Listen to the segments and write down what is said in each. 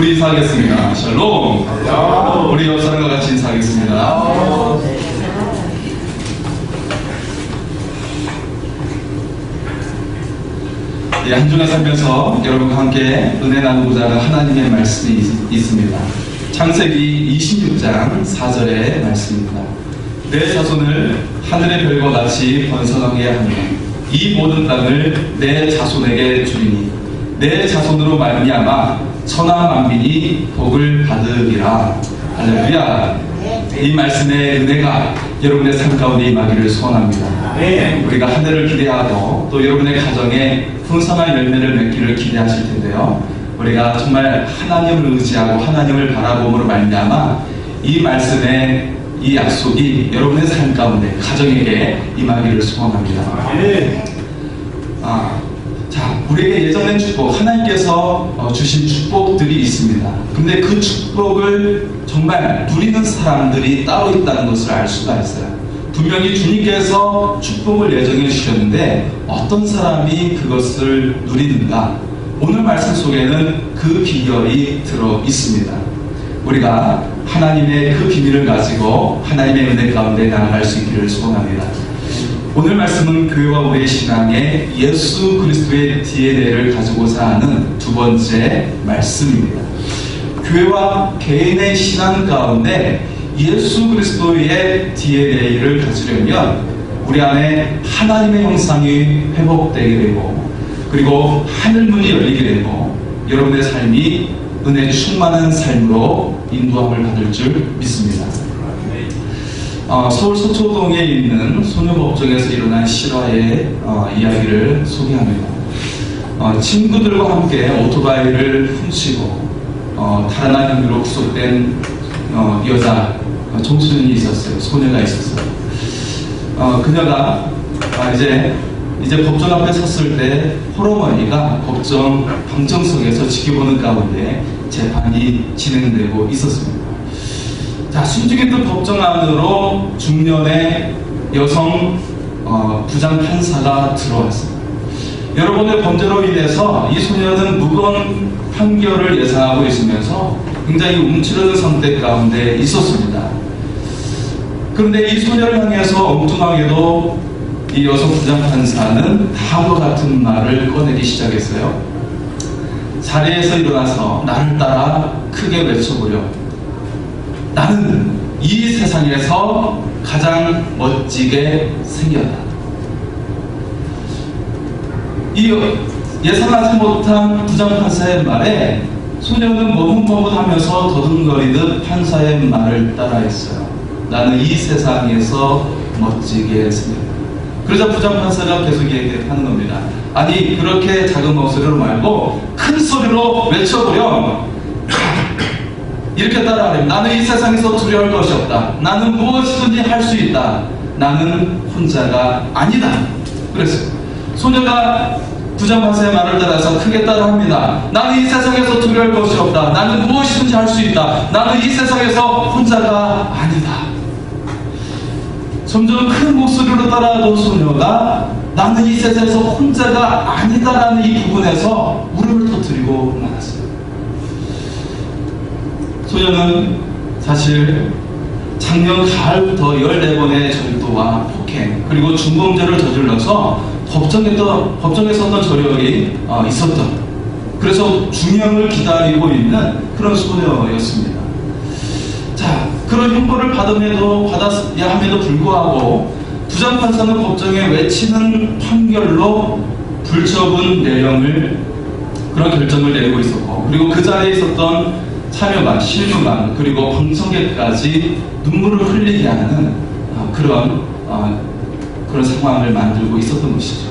우리 인사하겠습니다. 샬롬. 우리 옆 사람과 같이 인사하겠습니다. 예, 한 주간 살면서 여러분과 함께 은혜 나누고자 하는 하나님의 말씀이 있, 있습니다. 창세기 26장 4절의 말씀입니다. 내 자손을 하늘의 별과 같이 번성하게 하며 이 모든 땅을 내 자손에게 주리니 내 자손으로 말미암아 천하 만민이 복을 받으리라. 할렐루야. 이 말씀의 은혜가 여러분의 삶 가운데 임하기를 소원합니다. 네. 우리가 한 해를 기대하고 또 여러분의 가정에 풍성한 열매를 맺기를 기대하실 텐데요. 우리가 정말 하나님을 의지하고 하나님을 바라봄으로 말미암아 이 말씀의 이 약속이 여러분의 삶 가운데 가정에게 임하기를 소원합니다. 네. 아, 자, 우리에게 예정된 축복, 하나님께서 어, 주신 축복들이 있습니다. 근데 그 축복을 정말 누리는 사람들이 따로 있다는 것을 알 수가 있어요. 분명히 주님께서 축복을 예정해 주셨는데 어떤 사람이 그것을 누리는가? 오늘 말씀 속에는 그 비결이 들어 있습니다. 우리가 하나님의 그 비밀을 가지고 하나님의 은혜 가운데 나아갈 수 있기를 소원합니다. 오늘 말씀은 교회와 우리의 신앙에 예수 그리스도의 DNA를 가지고자 하는 두 번째 말씀입니다. 교회와 개인의 신앙 가운데 예수 그리스도의 DNA를 가지려면 우리 안에 하나님의 형상이 회복되게 되고 그리고 하늘문이 열리게 되고 여러분의 삶이 은혜 충만한 삶으로 인도함을 받을 줄 믿습니다. 어, 서울 서초동에 있는 소녀법정에서 일어난 실화의 어, 이야기를 소개합니다. 어, 친구들과 함께 오토바이를 훔치고 어, 다른 혐의로 구속된 어, 여자 어, 청소년이 있었어요. 소녀가 있었어요. 어, 그녀가 아, 이제 이제 법정 앞에 섰을 때 홀어머니가 법정 방청석에서 지켜보는 가운데 재판이 진행되고 있었습니다. 자, 숨죽이던 법정 안으로 중년의 여성 어, 부장 판사가 들어왔습니다. 여러분의 범죄로 인해서 이 소녀는 무거운 판결을 예상하고 있으면서 굉장히 움츠러든 상태 가운데 있었습니다. 그런데 이 소녀를 향해서 엉뚱하게도 이 여성 부장 판사는 다음과 같은 말을 꺼내기 시작했어요. 자리에서 일어나서 나를 따라 크게 외쳐보려. 나는 이 세상에서 가장 멋지게 생겼다. 이 예상하지 못한 부장 판사의 말에 소녀는 머뭇머뭇하면서 더듬거리듯 판사의 말을 따라했어요. 나는 이 세상에서 멋지게 생겼다. 그러자 부장 판사가 계속 얘기하는 겁니다. 아니 그렇게 작은 목소리로 말고 큰 소리로 외쳐보렴. 이렇게 따라하래요. 나는 이 세상에서 두려울 것이 없다. 나는 무엇이든지 할 수 있다. 나는 혼자가 아니다. 그랬어요. 소녀가 부장판사의 말을 따라서 크게 따라합니다. 나는 이 세상에서 두려울 것이 없다. 나는 무엇이든지 할 수 있다. 나는 이 세상에서 혼자가 아니다. 점점 큰 목소리로 따라하던 소녀가 나는 이 세상에서 혼자가 아니다라는 이 부분에서 울음을 터뜨리고. 소녀는 사실 작년 가을부터 14번의 절도와 폭행 그리고 중범죄를 저질러서 법정에 또, 법정에 섰던 저력이 어, 있었던 그래서 중형을 기다리고 있는 그런 소녀였습니다. 자, 그런 형벌을 받음에도 받았야 함에도 불구하고 부장판사는 법정에 외치는 판결로 불처분 내용을 그런 결정을 내리고 있었고 그리고 그 자리에 있었던 참여관, 실무관 그리고 방청객까지 눈물을 흘리게 하는 어, 그런 어, 그런 상황을 만들고 있었던 것이죠.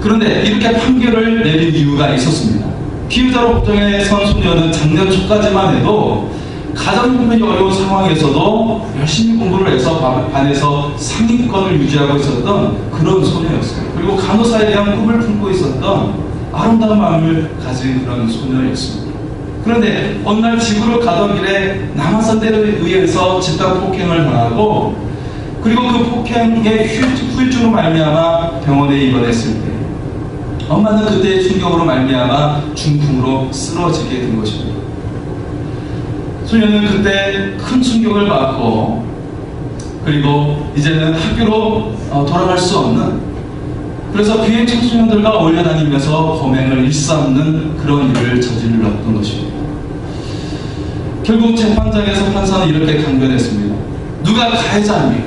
그런데 이렇게 판결을 내린 이유가 있었습니다. 피의자로 법정에 선 소녀는 작년 초까지만 해도 가장 형편이 어려운 상황에서도 열심히 공부를 해서 반- 반에서 상위권을 유지하고 있었던 그런 소녀였어요. 그리고 간호사에 대한 꿈을 품고 있었던 아름다운 마음을 가진 그런 소녀였습니다. 그런데 어느 날 집으로 가던 길에 남아선 때에 의해서 집단 폭행을 당하고 그리고 그 폭행의 휴- 후유증으로 말미암아 병원에 입원했을 때 엄마는 그때의 충격으로 말미암아 중풍으로 쓰러지게 된 것입니다. 소녀는 그때 큰 충격을 받고 그리고 이제는 학교로 어, 돌아갈 수 없는 그래서 비행 청 소년들과 어울려 다니면서 범행을 일삼는 그런 일을 저질렀던 것입니다. 결국 재판장에서 판사는 이렇게 강변했습니다. 누가 가해자입니까?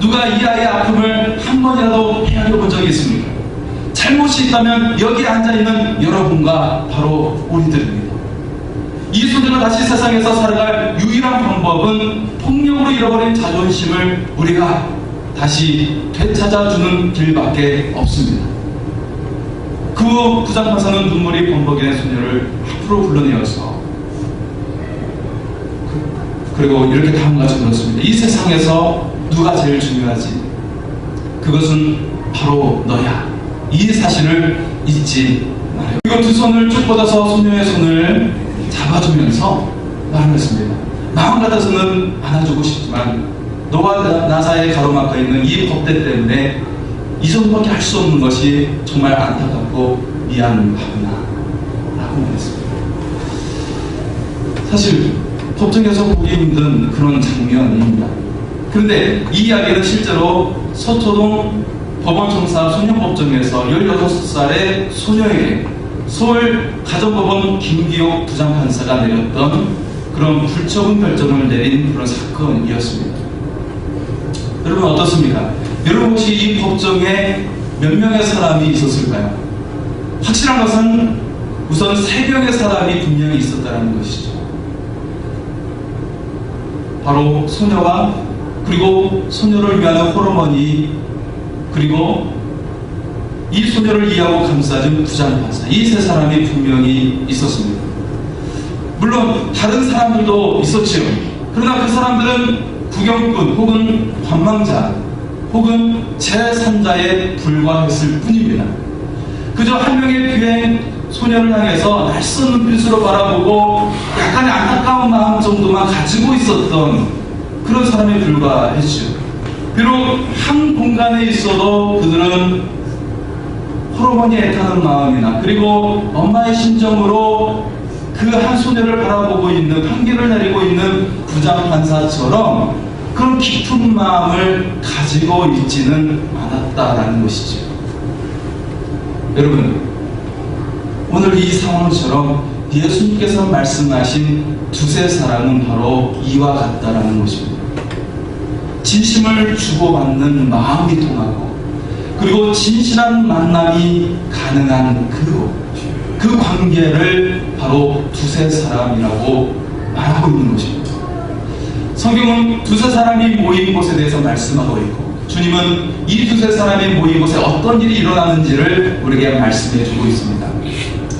누가 이 아이의 아픔을 한 번이라도 헤아려 본 적이 있습니까? 잘못이 있다면 여기 앉아있는 여러분과 바로 우리들입니다. 이 소녀가 다시 세상에서 살아갈 유일한 방법은 폭력으로 잃어버린 자존심을 우리가 다시 되찾아주는 길밖에 없습니다. 그 부장판사는 눈물이 범벅이된 소녀를 앞으로 불러내어서 그- 그리고 이렇게 다음같이 물었습니다. 이 세상에서 누가 제일 중요하지? 그것은 바로 너야. 이 사실을 잊지 말아요. 그리고 두 손을 쭉 뻗어서 소녀의 손을 잡아주면서 말했습니다. 마음 같아서는 안아주고 싶지만 너와 나- 나 사이에 가로막혀 있는 이 법대 때문에 이 정도밖에 할 수 없는 것이 정말 안타깝고 미안하구나 라고 말했습니다. 사실 법정에서 보기 힘든 그런 장면입니다. 그런데 이 이야기는 실제로 서초동 법원청사 소년법정에서 16살의 소녀에게 서울 가정법원 김기옥 부장판사가 내렸던 그런 불처분 결정을 내린 그런 사건이었습니다. 여러분 어떻습니까? 여러분 혹시 이 법정에 몇 명의 사람이 있었을까요? 확실한 것은 우선 세 명의 사람이 분명히 있었다는 것이죠. 바로 소녀와 그리고 소녀를 위하는 호르몬이 그리고 이 소녀를 이해하고 감싸준 부장판사 이 세 사람이 분명히 있었습니다. 물론 다른 사람들도 있었지요. 그러나 그 사람들은 구경꾼 혹은 관망자 혹은 제3자에 불과했을 뿐입니다. 그저 한 명의 비행 소녀를 향해서 낯선 눈빛으로 바라보고 약간의 안타까운 마음 정도만 가지고 있었던 그런 사람에 불과했죠. 비록 한 공간에 있어도 그들은 호르몬이 애타는 마음이나 그리고 엄마의 심정으로 그 한 소녀를 바라보고 있는 판결을 내리고 있는 부장 판사처럼 그런 깊은 마음을 가지고 있지는 않았다라는 것이죠. 여러분, 오늘 이 상황처럼 예수님께서 말씀하신 두세 사람은 바로 이와 같다라는 것입니다. 진심을 주고받는 마음이 통하고 그리고 진실한 만남이 가능한 그, 그 관계를 바로 두세 사람이라고 말하고 있는 것입니다. 성경은 두세 사람이 모인 곳에 대해서 말씀하고 있고 주님은 이 두세 사람이 모인 곳에 어떤 일이 일어나는지를 우리에게 말씀해 주고 있습니다.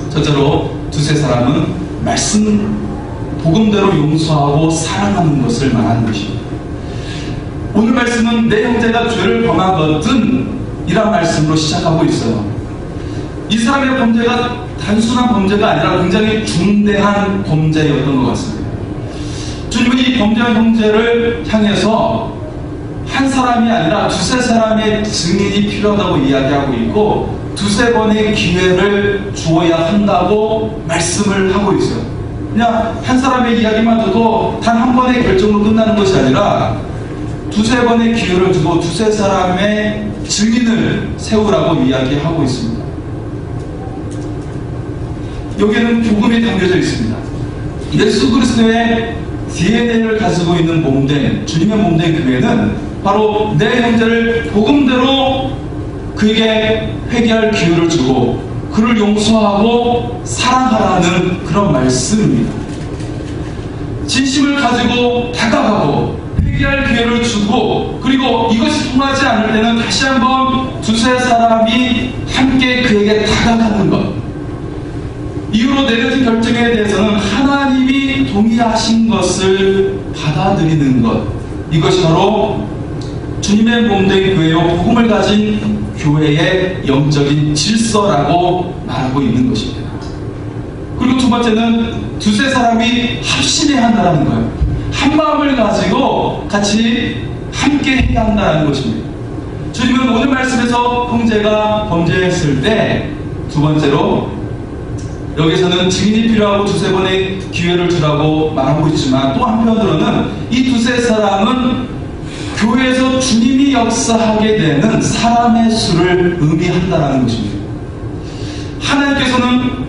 첫째로 두세 사람은 말씀 복음대로 용서하고 사랑하는 것을 말하는 것입니다. 오늘 말씀은 내 형제가 죄를 범하거든 이란 말씀으로 시작하고 있어요. 이 사람의 범죄가 단순한 범죄가 아니라 굉장히 중대한 범죄였던 것 같습니다. 주님은 이 범죄한 형제를 향해서 한 사람이 아니라 두세 사람의 증인이 필요하다고 이야기하고 있고 두세 번의 기회를 주어야 한다고 말씀을 하고 있어요. 그냥 한 사람의 이야기만 줘도 단한 번의 결정으로 끝나는 것이 아니라 두세 번의 기회를 주고 두세 사람의 증인을 세우라고 이야기하고 있습니다. 여기에는 복음이 담겨져 있습니다. 예수 그리스도의 DNA를 가지고 있는 몸된 주님의 몸된 교회는 바로 내 형제를 복음대로 그에게 회개할 기회를 주고 그를 용서하고 사랑하라는 그런 말씀입니다. 진심을 가지고 다가가고 회개할 기회를 주고 그리고 이것이 통하지 않을 때는 다시 한번 두세 사람이 함께 그에게 다가가는 것 이후로 내려진 결정에 대해서는 하나님이 동의하신 것을 받아들이는 것 이것이 바로 주님의 몸된 교회요 복음을 가진 교회의 영적인 질서라고 말하고 있는 것입니다. 그리고 두 번째는 두세 사람이 합심해야 한다는 거예요. 한 마음을 가지고 같이 함께 해야 한다는 것입니다. 주님은 오늘 말씀에서 형제가 범죄했을 때 두 번째로 여기서는 증인이 필요하고 두세 번의 기회를 주라고 말하고 있지만 또 한편으로는 이 두세 사람은 교회에서 주님이 역사하게 되는 사람의 수를 의미한다는 것입니다. 하나님께서는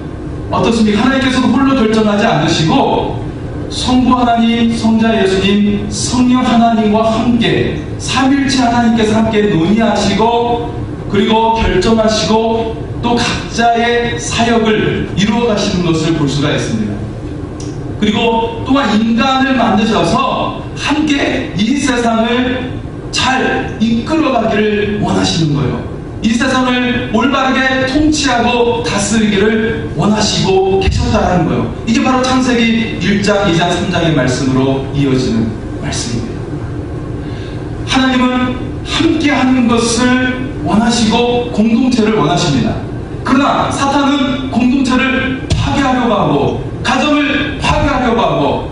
어떻습니까? 하나님께서는 홀로 결정하지 않으시고 성부 하나님, 성자 예수님, 성령 하나님과 함께 삼일체 하나님께서 함께 논의하시고 그리고 결정하시고 또 각자의 사역을 이루어 가시는 것을 볼 수가 있습니다. 그리고 또한 인간을 만드셔서 함께 이 세상을 잘 이끌어가기를 원하시는 거예요. 이 세상을 올바르게 통치하고 다스리기를 원하시고 계셨다는 거예요. 이게 바로 창세기 1장, 2장, 3장의 말씀으로 이어지는 말씀입니다. 하나님은 함께 하는 것을 원하시고 공동체를 원하십니다. 그러나 사탄은 공동체를 파괴하려고 하고 가정을 파괴하려고 하고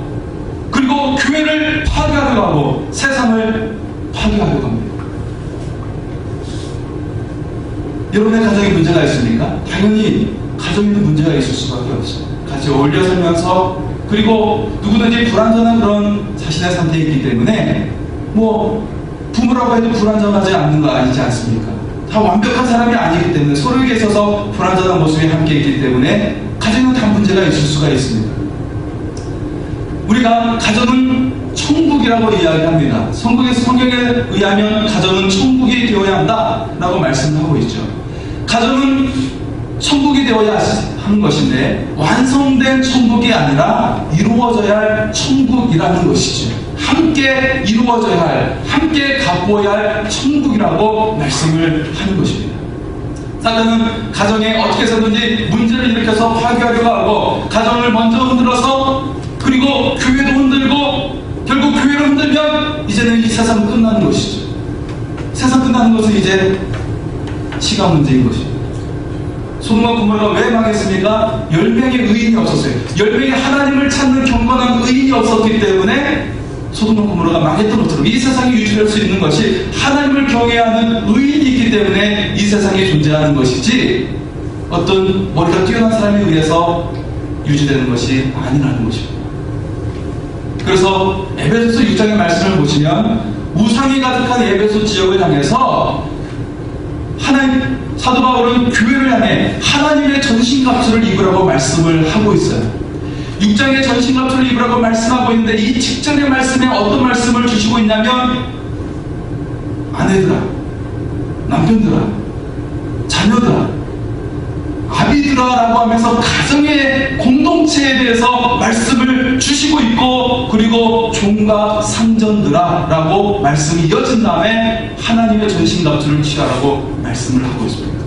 그리고 교회를 파괴하려고 하고 세상을 파괴하려고 합니다. 여러분의 가정에 문제가 있습니까? 당연히 가정에는 문제가 있을 수밖에 없어요. 같이 어울려 살면서 그리고 누구든지 불완전한 그런 자신의 상태에 있기 때문에 뭐 부모라고 해도 불완전하지 않는 거 아니지 않습니까? 다 완벽한 사람이 아니기 때문에 서로에게 있어서 불완전한 모습이 함께 있기 때문에 가정은 다 문제가 있을 수가 있습니다. 우리가 가정은 천국이라고 이야기합니다. 성경에서 성경에 의하면 가정은 천국이 되어야 한다라고 말씀하고 있죠. 가정은 천국이 되어야 하는 것인데 완성된 천국이 아니라 이루어져야 할 천국이라는 것이죠. 함께 이루어져야 할, 함께 갖고야 할 천국이라고 말씀을 하는 것입니다. 사단은 가정에 어떻게 해서든지 문제를 일으켜서 파괴하려고 하고 가정을 먼저 흔들어서 그리고 교회도 흔들고 결국 교회를 흔들면 이제는 이 세상은 끝나는 것이죠. 세상 끝나는 것은 이제 시간 문제인 것입니다. 소돔과 고모라가 왜 망했습니까? 열명의 의인이 없었어요. 열명의 하나님을 찾는 경건한 의인이 없었기 때문에 소돔과 고모라가 망했던 것처럼 이 세상이 유지될 수 있는 것이 하나님을 경외하는 의인이 있기 때문에 이 세상에 존재하는 것이지 어떤 머리가 뛰어난 사람에 의해서 유지되는 것이 아니라는 것입니다. 그래서 에베소서 6장의 말씀을 보시면 우상이 가득한 에베소 지역을 향해서 하나님 사도 바울은 교회를 향해 하나님의 전신 갑주를 입으라고 말씀을 하고 있어요. 6장에 전신 갑주를 입으라고 말씀하고 있는데 이 직전의 말씀에 어떤 말씀을 주시고 있냐면 아내들아, 남편들아, 자녀들아, 아비들아라고 하면서 가정의 공동체에 대해서 말씀을 주시고 있고 그리고 종과 상전들아라고 말씀이 이어진 다음에 하나님의 전신 갑주를 취하라고 말씀을 하고 있습니다.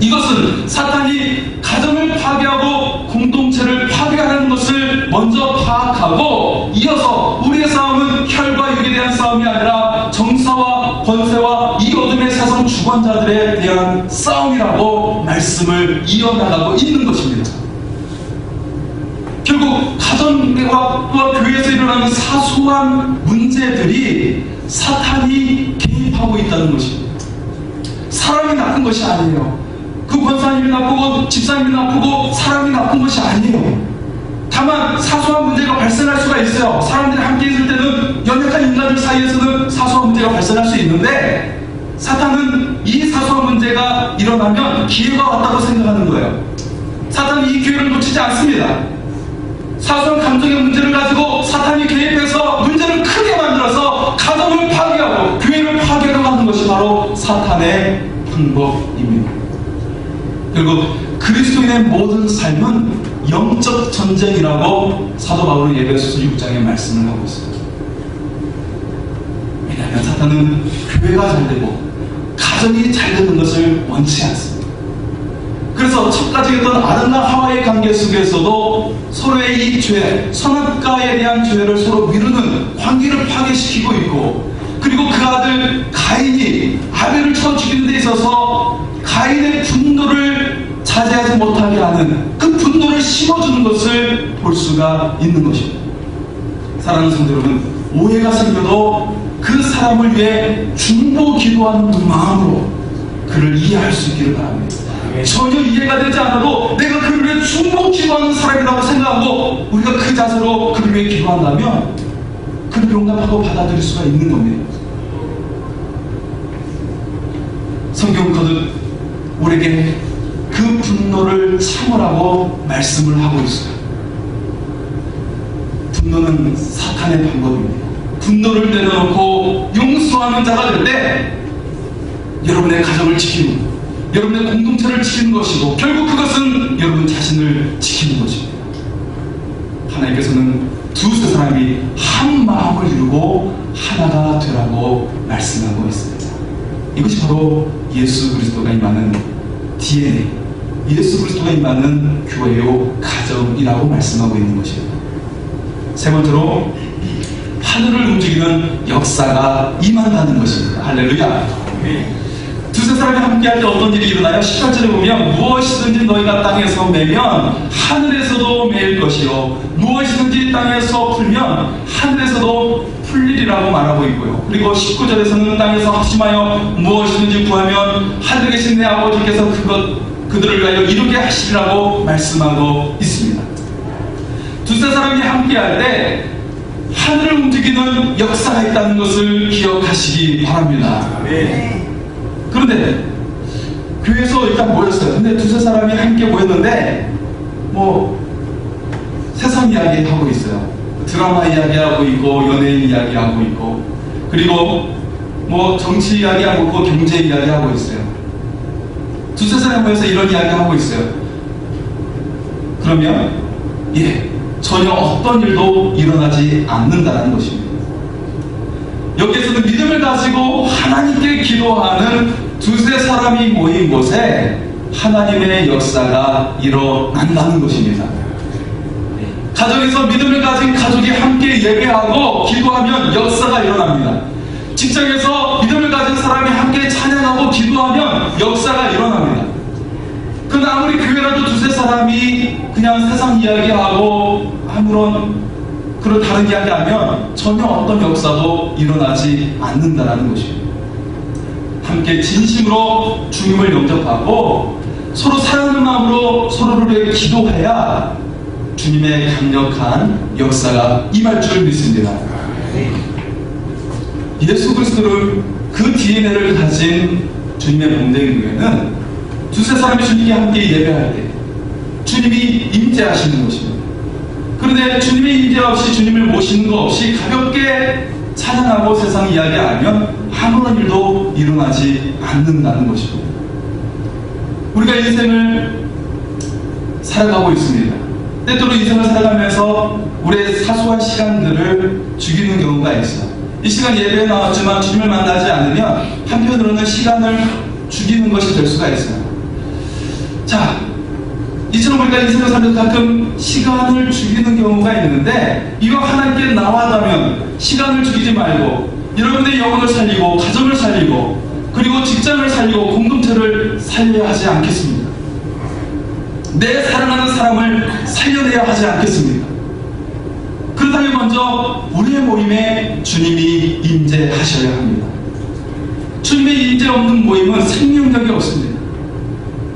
이것은 사탄이 가정을 파괴하고 공동체를 파괴하는 것을 먼저 파악하고 이어서 우리의 싸움은 혈과 육에 대한 싸움이 아니라 정사와 권세와 이 어둠의 세상 주관자들에 대한 싸움이라고 말씀을 이어나가고 있는 것입니다. 결국 가정과 또 교회에서 일어나는 사소한 문제들이 사탄이 개입하고 있다는 것입니다. 사람이 나쁜 것이 아니에요. 그 권사님이 나쁘고 집사님이 나쁘고 사람이 나쁜 것이 아니에요. 다만 사소한 문제가 발생할 수가 있어요. 사람들이 함께 있을 때는 연약한 인간들 사이에서는 사소한 문제가 발생할 수 있는데 사탄은 이 사소한 문제가 일어나면 기회가 왔다고 생각하는 거예요. 사탄은 이 기회를 놓치지 않습니다. 사소한 감정의 문제를 가지고 사탄이 개입해서 문제를 크게 만들어서 가정을 파괴하고 교회를 파괴하려고 하는 것이 바로 사탄의 방법입니다. 결국 그리스도인의 모든 삶은 영적 전쟁이라고 사도 바울은 예배소서 6장에 말씀을 하고 있습니다. 왜냐하면 사탄은 교회가 잘 되고 가정이 잘 되는 것을 원치 않습니다. 그래서 첫 가지였던 아담과 하와의 관계 속에서도 서로의 이 죄, 선악과에 대한 죄를 서로 미루는 관계를 파괴시키고 있고 그리고 그 아들 가인이 아벨을 쳐 죽이는 데 있어서 가인의 분노를 자제하지 못하게 하는 그 분노를 심어주는 것을 볼 수가 있는 것입니다. 사랑하는 성도 여러분, 오해가 생겨도 그 사람을 위해 중보 기도하는 그 마음으로 그를 이해할 수 있기를 바랍니다. 전혀 이해가 되지 않아도 내가 그를 위해 충복 기도하는 사람이라고 생각하고 우리가 그 자세로 그를 위해 기도한다면 그를 용납하고 받아들일 수가 있는 겁니다. 성경 거듭 우리에게 그 분노를 참으라고 말씀을 하고 있어요. 분노는 사탄의 방법입니다. 분노를 내려놓고 용서하는 자가 될 때 여러분의 가정을 지키는 여러분의 공동체를 지키는 것이고 결국 그것은 여러분 자신을 지키는 것입니다. 하나님께서는 두세 사람이 한 마음을 이루고 하나가 되라고 말씀하고 있습니다. 이것이 바로 예수 그리스도가 임하는 DNA, 예수 그리스도가 임하는 교회요 가정이라고 말씀하고 있는 것입니다. 세 번째로 하늘을 움직이는 역사가 임한다는 것입니다. 할렐루야. 두세 사람이 함께할 때 어떤 일이 일어나요? 18절에 보면 무엇이든지 너희가 땅에서 매면 하늘에서도 매일 것이요 무엇이든지 땅에서 풀면 하늘에서도 풀리리라고 말하고 있고요. 그리고 19절에서는 땅에서 합심하여 무엇이든지 구하면 하늘에 계신 내 아버지께서 그것 그들을 위하여 이루게 하시리라고 말씀하고 있습니다. 두세 사람이 함께할 때 하늘을 움직이는 역사가 있다는 것을 기억하시기 바랍니다. 그런데 교회에서 일단 모였어요. 근데 두세 사람이 함께 모였는데 뭐 세상 이야기 하고 있어요. 드라마 이야기하고 있고 연예인 이야기하고 있고 그리고 뭐 정치 이야기하고 있고 경제 이야기하고 있어요. 두세 사람 모여서 이런 이야기 하고 있어요. 그러면 예 전혀 어떤 일도 일어나지 않는다는 것입니다. 여기에서는 믿음을 가지고 하나님께 기도하는 두세 사람이 모인 곳에 하나님의 역사가 일어난다는 것입니다. 가정에서 믿음을 가진 가족이 함께 예배하고 기도하면 역사가 일어납니다. 직장에서 믿음을 가진 사람이 함께 찬양하고 기도하면 역사가 일어납니다. 근데 아무리 교회라도 두세 사람이 그냥 세상 이야기하고 아무런 그런 다른 이야기하면 전혀 어떤 역사도 일어나지 않는다라는 것입니다. 함께 진심으로 주님을 영접하고 서로 사랑하는 마음으로 서로를 위해 기도해야 주님의 강력한 역사가 임할 줄 믿습니다. 예수 그리스도를 그 DNA를 가진 주님의 몸된 교회는 두세 사람이 주님께 함께 예배할 때 주님이 임재하시는 것입니다. 그런데 주님의 임재 없이 주님을 모시는 것 없이 가볍게 찬양하고 세상 이야기하면 아무런 일도 일어나지 않는다는 것입니다. 우리가 인생을 살아가고 있습니다. 때때로 인생을 살아가면서 우리의 사소한 시간들을 죽이는 경우가 있어요. 이 시간 예배에 나왔지만 주님을 만나지 않으면 한편으로는 시간을 죽이는 것이 될 수가 있어요. 자, 이처럼 우리가 인생을 살면서 가끔 시간을 죽이는 경우가 있는데 이거 하나님께 나와다면 시간을 죽이지 말고 여러분의 영혼을 살리고 가정을 살리고 그리고 직장을 살리고 공동체를 살려야 하지 않겠습니까? 내 사랑하는 사람을 살려내야 하지 않겠습니까? 그렇다면 먼저 우리의 모임에 주님이 임재하셔야 합니다. 주님의 임재 없는 모임은 생명력이 없습니다.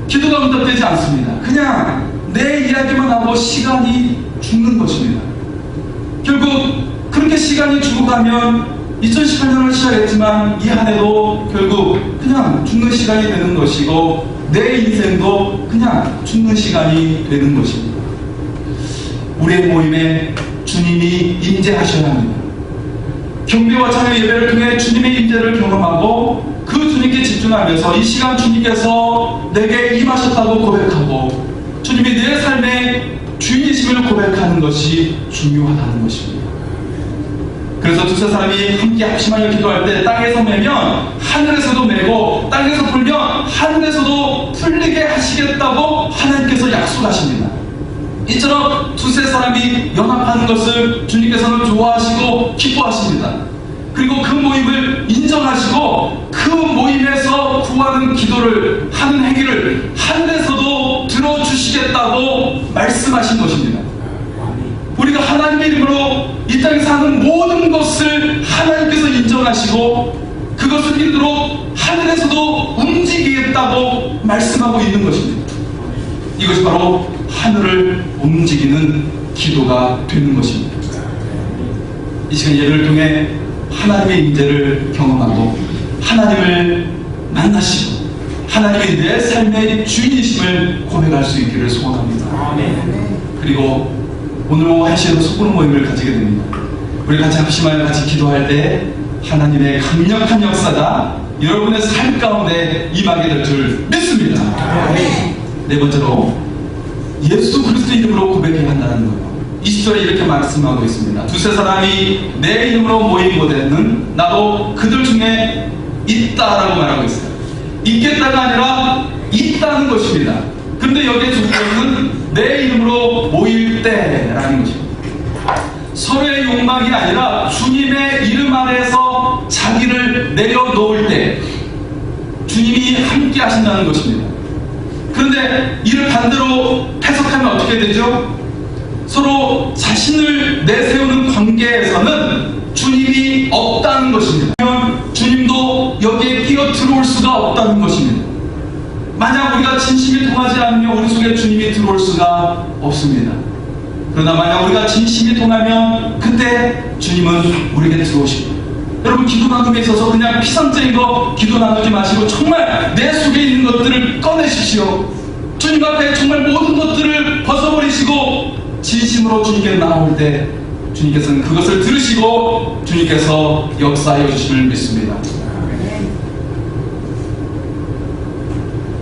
기도가 응답되지 않습니다. 그냥 내 이야기만 하고 시간이 죽는 것입니다. 결국 그렇게 시간이 죽어가면 2018년을 시작했지만 이 한 해도 결국 그냥 죽는 시간이 되는 것이고 내 인생도 그냥 죽는 시간이 되는 것입니다. 우리의 모임에 주님이 임재하셔야 합니다. 경배와 찬양 예배를 통해 주님의 임재를 경험하고 그 주님께 집중하면서 이 시간 주님께서 내게 임하셨다고 고백하고 주님이 내 삶의 주인이심을 고백하는 것이 중요하다는 것입니다. 그래서 두세 사람이 함께 합심하여 기도할 때 땅에서 매면 하늘에서도 매고 땅에서 풀면 하늘에서도 풀리게 하시겠다고 하나님께서 약속하십니다. 이처럼 두세 사람이 연합하는 것을 주님께서는 좋아하시고 기뻐하십니다. 그리고 그 모임을 인정하시고 그 모임에서 구하는 기도를 하는 행위를 하늘에서도 들어주시겠다고 말씀하신 것입니다. 우리가 하나님의 이름으로 이 땅에서 하는 모든 것을 하나님께서 인정하시고 그것을 믿도록 하늘에서도 움직이겠다. 하겠다고 말씀하고 있는 것입니다. 이것이 바로 하늘을 움직이는 기도가 되는 것입니다. 이 시간 예를 통해 하나님의 인재를 경험하고 하나님을 만나시고 하나님이 내 삶의 주인이심을 고백할 수 있기를 소원합니다. 그리고 오늘 오후 1시에도 소그룹 모임을 가지게 됩니다. 우리 같이 합심하여 같이 기도할 때 하나님의 강력한 역사가 여러분의 삶 가운데 임하게 될 줄 믿습니다. 네 번째로 예수 그리스도 이름으로 고백해야 한다는 거예요. 20절에 이렇게 말씀하고 있습니다. 두세 사람이 내 이름으로 모인 곳에는 나도 그들 중에 있다라고 말하고 있어요. 있겠다가 아니라 있다는 것입니다. 그런데 여기에 중요한 내 이름으로 모일 때라는 것입니다. 서로의 욕망이 아니라 주님의 이름 아래에서 자기를 내려놓을 때 주님이 함께 하신다는 것입니다. 그런데 이를 반대로 해석하면 어떻게 되죠? 서로 자신을 내세우는 관계에서는 주님이 없다는 것입니다. 주님도 여기에 끼어 들어올 수가 없다는 것입니다. 만약 우리가 진심이 통하지 않으면 우리 속에 주님이 들어올 수가 없습니다. 그러나 만약 우리가 진심이 통하면 그때 주님은 우리에게 들어오십니다. 여러분 기도 나눔에 있어서 그냥 피상적인 거 기도 나누지 마시고 정말 내 속에 있는 것들을 꺼내십시오. 주님 앞에 정말 모든 것들을 벗어버리시고 진심으로 주님께 나올 때 주님께서는 그것을 들으시고 주님께서 역사하여 주심을 믿습니다.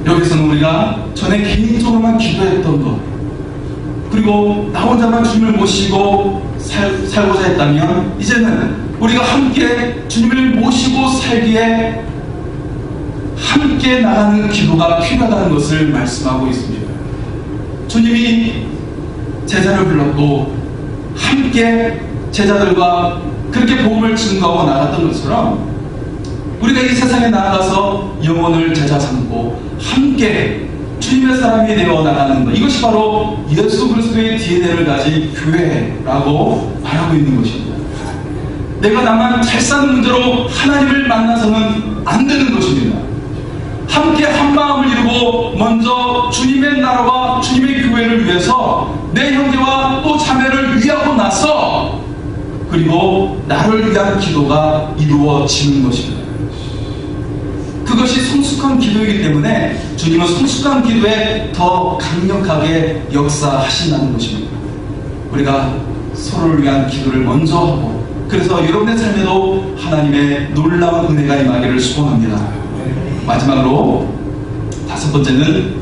여기서는 우리가 전에 개인적으로만 기도했던 것 그리고 나 혼자만 주님을 모시고 살, 살고자 했다면 이제는 우리가 함께 주님을 모시고 살기에 함께 나가는 기도가 필요하다는 것을 말씀하고 있습니다. 주님이 제자를 불렀고 함께 제자들과 그렇게 복음을 증거하고 나갔던 것처럼 우리가 이 세상에 나아가서 영혼을 제자 삼고 함께 주님의 사람이 되어 나가는 것 이것이 바로 예수 그리스도의 DNA를 가진 교회라고 말하고 있는 것입니다. 내가 나만 잘 사는 문제로 하나님을 만나서는 안 되는 것입니다. 함께 한 마음을 이루고 먼저 주님의 나라와 주님의 교회를 위해서 내 형제와 또 자매를 위하고 나서 그리고 나를 위한 기도가 이루어지는 것입니다. 그것이 성숙한 기도이기 때문에 주님은 성숙한 기도에 더 강력하게 역사하신다는 것입니다. 우리가 서로를 위한 기도를 먼저 하고 그래서 여러분의 삶에도 하나님의 놀라운 은혜가 임하기를 소원합니다. 마지막으로 다섯 번째는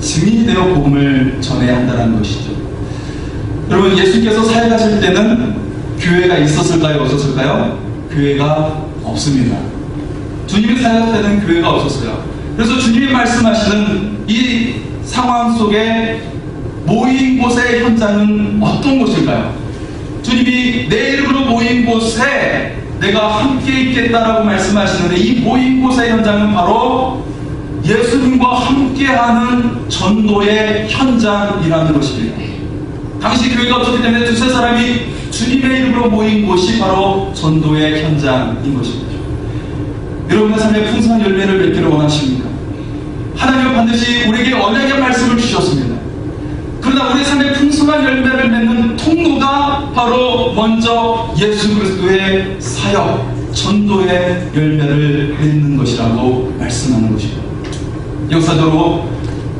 증인이 되어 복음을 전해야 한다는 것이죠. 여러분 예수님께서 살가실 때는 교회가 있었을까요? 없었을까요? 교회가 없습니다. 주님이 때는 교회가 없었어요. 그래서 주님이 말씀하시는 이 상황 속에 모인 곳의 현장은 어떤 곳일까요? 주님이 내 이름으로 모인 곳에 내가 함께 있겠다라고 말씀하시는데 이 모인 곳의 현장은 바로 예수님과 함께하는 전도의 현장이라는 것입니다. 당시 교회가 없었기 때문에 두세 사람이 주님의 이름으로 모인 곳이 바로 전도의 현장인 것입니다. 여러분의 삶에 풍성한 열매를 맺기를 원하십니까? 하나님은 반드시 우리에게 언약의 말씀을 주셨습니다. 그러나 우리 삶에 풍성한 열매를 맺는 통로가 바로 먼저 예수 그리스도의 사역, 전도의 열매를 맺는 것이라고 말씀하는 것입니다. 역사적으로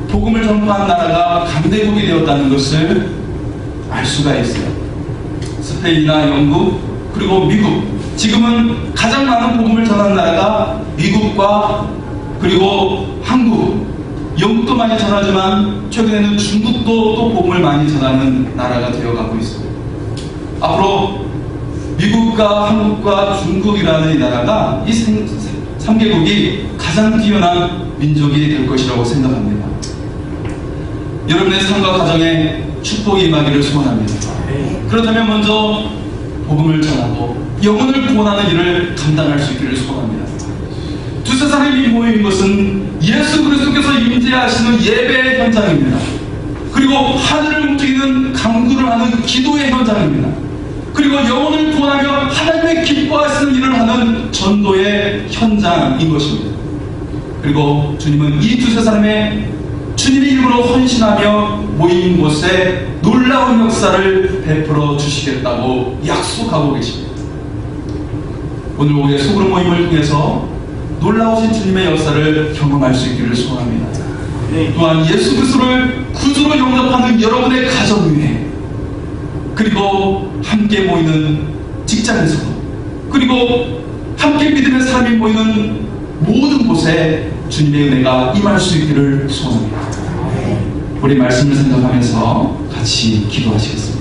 복음을 전파한 나라가 강대국이 되었다는 것을 알 수가 있어요. 스페인이나 영국 그리고 미국 지금은 가장 많은 복음을 전하는 나라가 미국과 그리고 한국 영국도 많이 전하지만 최근에는 중국도 또 복음을 많이 전하는 나라가 되어가고 있습니다. 앞으로 미국과 한국과 중국이라는 이 나라가 이 3개국이 가장 뛰어난 민족이 될 것이라고 생각합니다. 여러분의 삶과 가정에 축복이 임하기를 소원합니다. 그렇다면 먼저 복음을 전하고 영혼을 구원하는 일을 감당할 수 있기를 소원합니다. 두세 사람이 모인 것은 예수 그리스도께서 임재하시는 예배의 현장입니다. 그리고 하늘을 움직이는 강구를 하는 기도의 현장입니다. 그리고 영혼을 구원하며 하나님의 기뻐하시는 일을 하는 전도의 현장인 것입니다. 그리고 주님은 이 두세 사람의 주님의 이름으로 헌신하며 모인 곳에 놀라운 역사를 베풀어 주시겠다고 약속하고 계십니다. 오늘 오후에 소그룹 모임을 통해서 놀라우신 주님의 역사를 경험할 수 있기를 소원합니다. 또한 예수 그리스도를 구주로 영접하는 여러분의 가정 위에 그리고 함께 모이는 직장에서 그리고 함께 믿음의 삶이 모이는 모든 곳에 주님의 은혜가 임할 수 있기를 소원합니다. 우리 말씀을 생각하면서 같이 기도하시겠습니다.